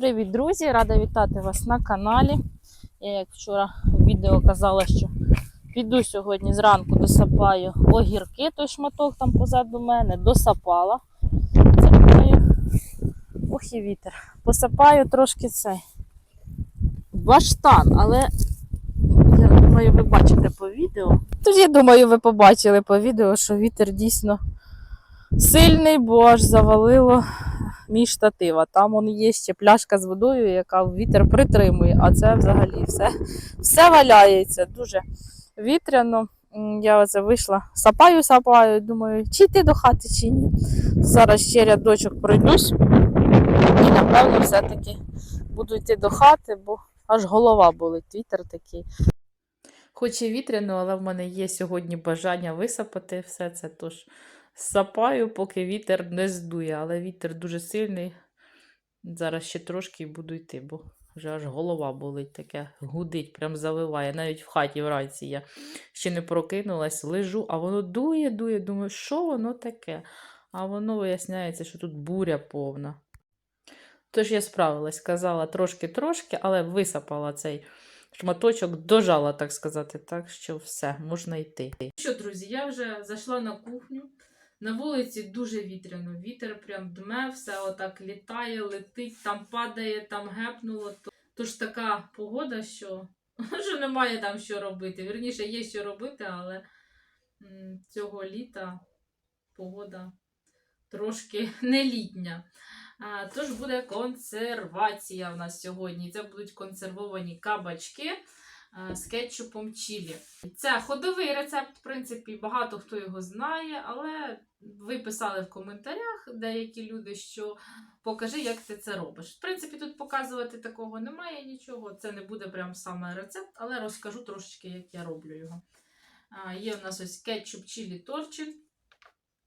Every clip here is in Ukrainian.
Привіт, друзі! Рада вітати вас на каналі. Я, як вчора в відео казала, що піду сьогодні зранку досапаю огірки, той шматок там позаду мене, досапала. Це думаю, ох і вітер. Посапаю трошки цей баштан, але я думаю, ви бачите по відео. Тож я думаю, ви побачили по відео, що вітер дійсно сильний, бо аж завалило мій штатив. А там он є ще пляшка з водою, яка вітер притримує, а це взагалі все, все валяється. Дуже вітряно. Я оце вийшла, сапаю, сапаю, думаю, чи йти до хати, чи ні. Зараз ще рядочок пройдусь. І напевно все-таки буду йти до хати, бо аж голова болить, вітер такий. Хоч і вітряно, але в мене є сьогодні бажання висапати все це. Тож сапаю, поки вітер не здує, але вітер дуже сильний. Зараз ще трошки і буду йти, бо вже аж голова болить, таке гудить, прям заливає. Навіть в хаті вранці я ще не прокинулась, лежу, а воно дує, дує. Думаю, що воно таке? А воно виясняється, що тут буря повна. Тож я справилась, казала трошки-трошки, але висапала цей шматочок, дожала, так сказати, так що все, можна йти. Що, друзі, я вже зайшла на кухню. На вулиці дуже вітряно. Вітер прям дме, все отак літає, летить, там падає, там гепнуло. Тож така погода, що, що немає там що робити. Вірніше, є що робити, але цього літа погода трошки не літня. Тож буде консервація в нас сьогодні. Це будуть консервовані кабачки з кетчупом чілі. Це ходовий рецепт, в принципі, багато хто його знає, але ви писали в коментарях деякі люди, що покажи, як ти це робиш. В принципі, тут показувати такого немає нічого. Це не буде прям саме рецепт, але розкажу трошечки, як я роблю його. А, Є у нас ось кетчуп чілі торчин.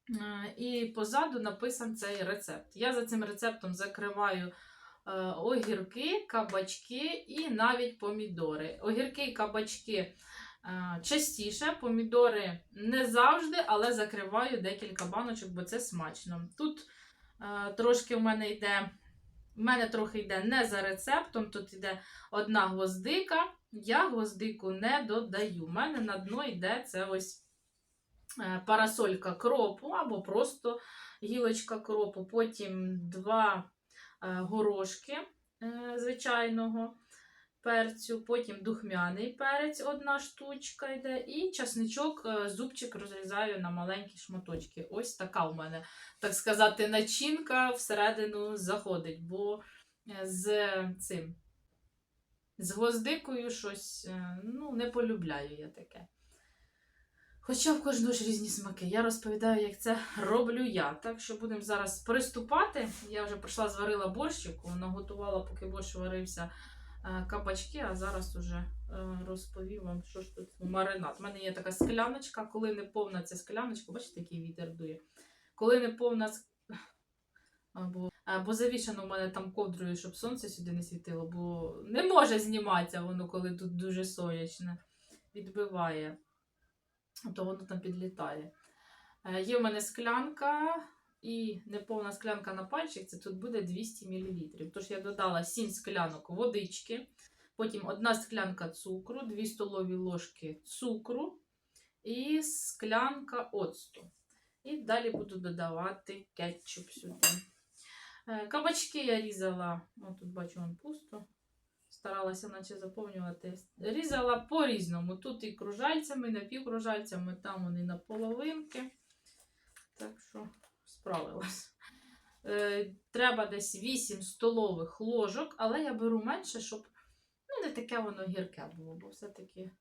Е, І позаду написан цей рецепт. Я за цим рецептом закриваю е, огірки, кабачки і навіть помідори. Огірки і кабачки е, частіше, помідори не завжди, але закриваю декілька баночок, бо це смачно. Тут е, трошки в мене йде. В мене трохи йде не за рецептом, тут йде одна гвоздика. Я гвоздику не додаю. У мене на дно йде це ось е, парасолька кропу або просто гілочка кропу. Потім два е, горошки е, звичайного перцю, потім духмяний перець, одна штучка йде, і часничок, е, зубчик розрізаю на маленькі шматочки. Ось така у мене, так сказати, начинка всередину заходить, бо е, з цим. З гвоздикою щось е, ну, не полюбляю я таке. Хоча в кожного ж різні смаки. Я розповідаю, як це роблю я. Так що будемо зараз приступати. Я вже прийшла, зварила борщик, наготувала, поки борщ варився е, кабачки, а зараз уже е, розповім вам, що ж тут маринад. У мене є така скляночка, коли не повна ця скляночка, бачите, який вітер дує. Коли не повна або, або завішано в мене там ковдрою, щоб сонце сюди не світило, бо не може зніматися воно, коли тут дуже сонячне. Відбиває то воно там підлітає. Е, Є в мене склянка і неповна склянка на пальчик, це тут буде 200 мл. Тож я додала 7 склянок водички, потім одна склянка цукру, 2 столові ложки цукру і склянка оцту. І далі буду додавати кетчуп сюди. Е, Кабачки я різала, от тут бачу, вон пусто старалася наче заповнювати. Різала по-різному. Тут і кружальцями, і напівкружальцями, там вони на половинки. Так що справилась. Е, треба десь 8 столових ложок, але я беру менше, щоб ну, не таке воно гірке було, бо все-таки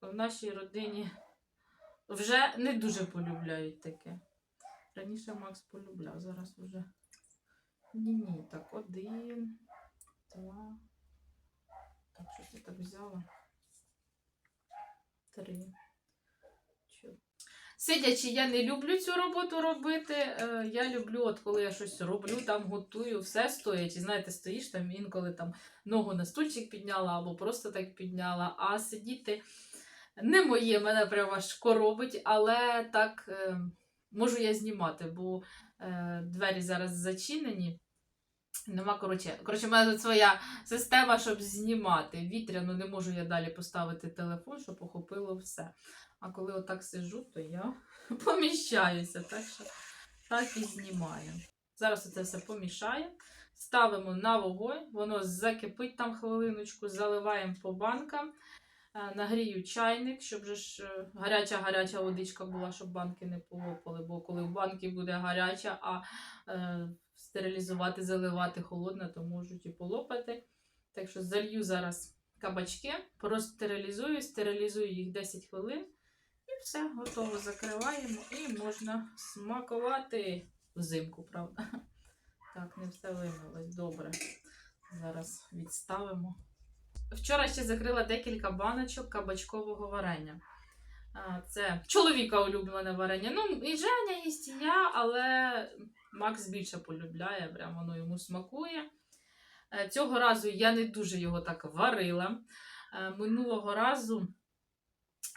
в нашій родині вже не дуже полюбляють таке. Раніше Макс полюбляв, зараз вже ні-ні. Так, один. Два. Так, що ти так взяла? Три. Сидячи, я не люблю цю роботу робити. Е, Я люблю, от коли я щось роблю, там готую, все стоячи. Знаєте, стоїш там інколи там ногу на стульчик підняла або просто так підняла, а сидіти не моє, мене прямо аж коробить, але так е, можу я знімати, бо е, двері зараз зачинені. Нема, коротше. Коротше, в мене тут своя система, щоб знімати. Вітряно не можу я далі поставити телефон, щоб охопило все. А коли отак сижу, то я поміщаюся. Так що так і знімаю. Зараз це все помішаємо. Ставимо на вогонь, воно закипить там хвилиночку, заливаємо по банкам. Е, Нагрію чайник, щоб же ж е, гаряча-гаряча водичка була, щоб банки не полопали. Бо коли в банки буде гаряча, а е, стерилізувати, заливати холодне, то можуть і полопати. Так що залью зараз кабачки, простерилізую, стерилізую їх 10 хвилин. І все, готово. Закриваємо і можна смакувати взимку, правда? Так, не все вимилось. Добре. Зараз відставимо. Вчора ще закрила декілька баночок кабачкового варення. Це чоловіка улюблене варення. Ну, і Женя і я, але Макс більше полюбляє, прям воно йому смакує. Е, Цього разу я не дуже його так варила. Е, Минулого разу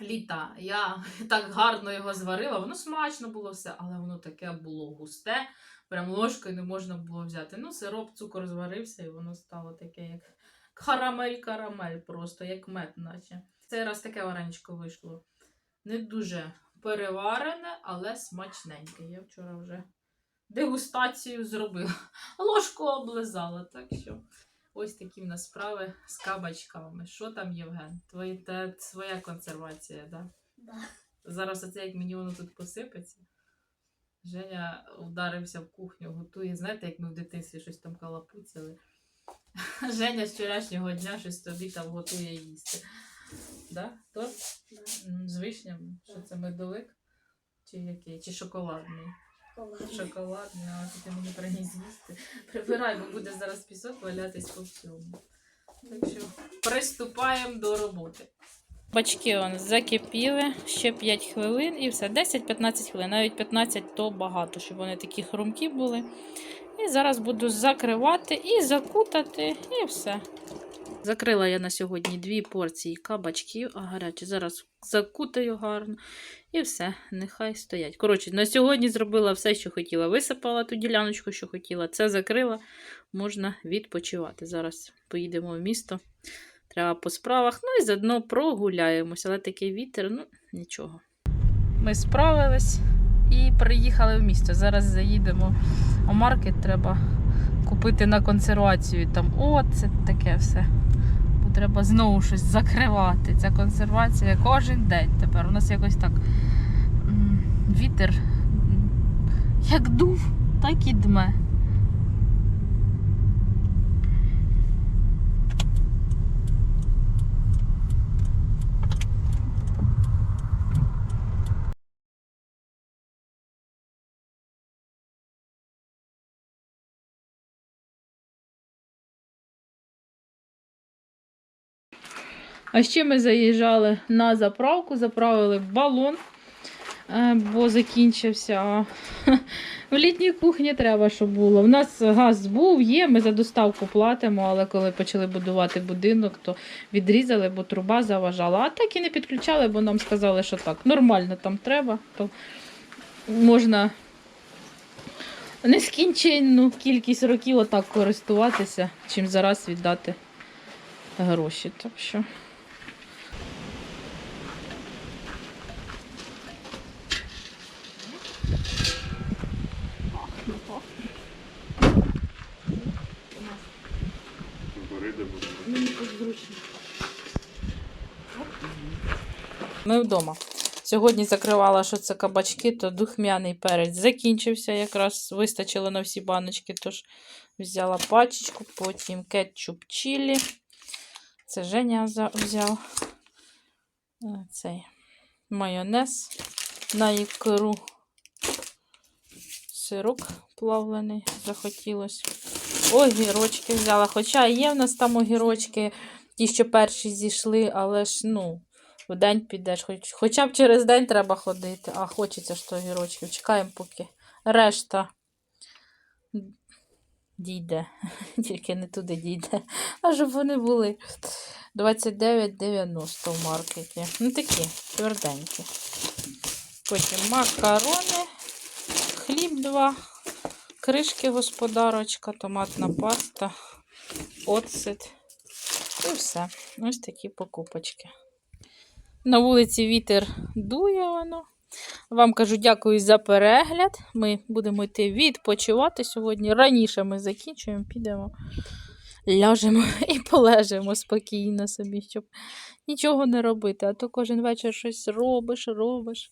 літа я так гарно його зварила, воно смачно було все, але воно таке було густе, прям ложкою не можна було взяти. Ну, сироп, цукор зварився, і воно стало таке, як карамель-карамель, просто як мед, наче. Цей раз таке вареничко вийшло. Не дуже переварене, але смачненьке. Я вчора вже дегустацію зробила. Ложку облизала, так що. Ось такі в нас справи з кабачками. Що там, Євген? Твої, та, своя консервація, да? Да. Зараз оце як мені воно тут посипеться. Женя вдарився в кухню, готує. Знаєте, як ми в дитинстві щось там калапуцяли. Женя з вчорашнього дня щось тобі там готує їсти. Да? То? Да. З вишням? Що це медовик? Чи який? Чи шоколадний? Шоколадний, а ти мені приніс їсти. Прибирай, бо буде зараз пісок валятись по всьому. Так що приступаємо до роботи. Бачки он закипіли ще 5 хвилин і все. 10-15 хвилин. Навіть 15 то багато, щоб вони такі хрумкі були. І зараз буду закривати і закутати, і все. Закрила я на сьогодні дві порції кабачків, а гарячі. Зараз закутаю гарно. І все, нехай стоять. Коротше, на сьогодні зробила все, що хотіла. Висипала ту діляночку, що хотіла. Це закрила, можна відпочивати. Зараз поїдемо в місто. Треба по справах. Ну і заодно прогуляємося. Але такий вітер, ну нічого. Ми справились і приїхали в місто. Зараз заїдемо у маркет. Треба купити на консервацію. Там, о, це таке все. Треба знову щось закривати. Ця консервація кожен день тепер. У нас якось так вітер як дув, так і дме. А ще ми заїжджали на заправку, заправили балон, е, бо закінчився. В літній кухні треба, щоб було. У нас газ був, є, ми за доставку платимо, але коли почали будувати будинок, то відрізали, бо труба заважала. А так і не підключали, бо нам сказали, що так, нормально там треба, то можна нескінченну кількість років отак користуватися, чим зараз віддати гроші. Так що. Ми вдома. Сьогодні закривала, що це кабачки, то духмяний перець закінчився, якраз вистачило на всі баночки, тож взяла пачечку, потім кетчуп чилі. Це Женя взяв. Цей майонез на ікру. Сирок плавлений захотілося. Огірочки взяла. Хоча є в нас там огірочки, ті, що перші зійшли, але ж, ну, в день підеш. Хоч, хоча б через день треба ходити, а хочеться ж то огірочків. Чекаємо, поки решта дійде. Тільки не туди дійде. А щоб вони були 29,90 в маркеті. Ну такі тверденькі. Потім макарони, хліб два, кришки господарочка, томатна паста, оцет. І все. Ось такі покупочки. На вулиці вітер дує воно. Вам кажу дякую за перегляд. Ми будемо йти відпочивати сьогодні. Раніше ми закінчуємо, підемо, ляжемо і полежимо спокійно собі, щоб нічого не робити. А то кожен вечір щось робиш, робиш.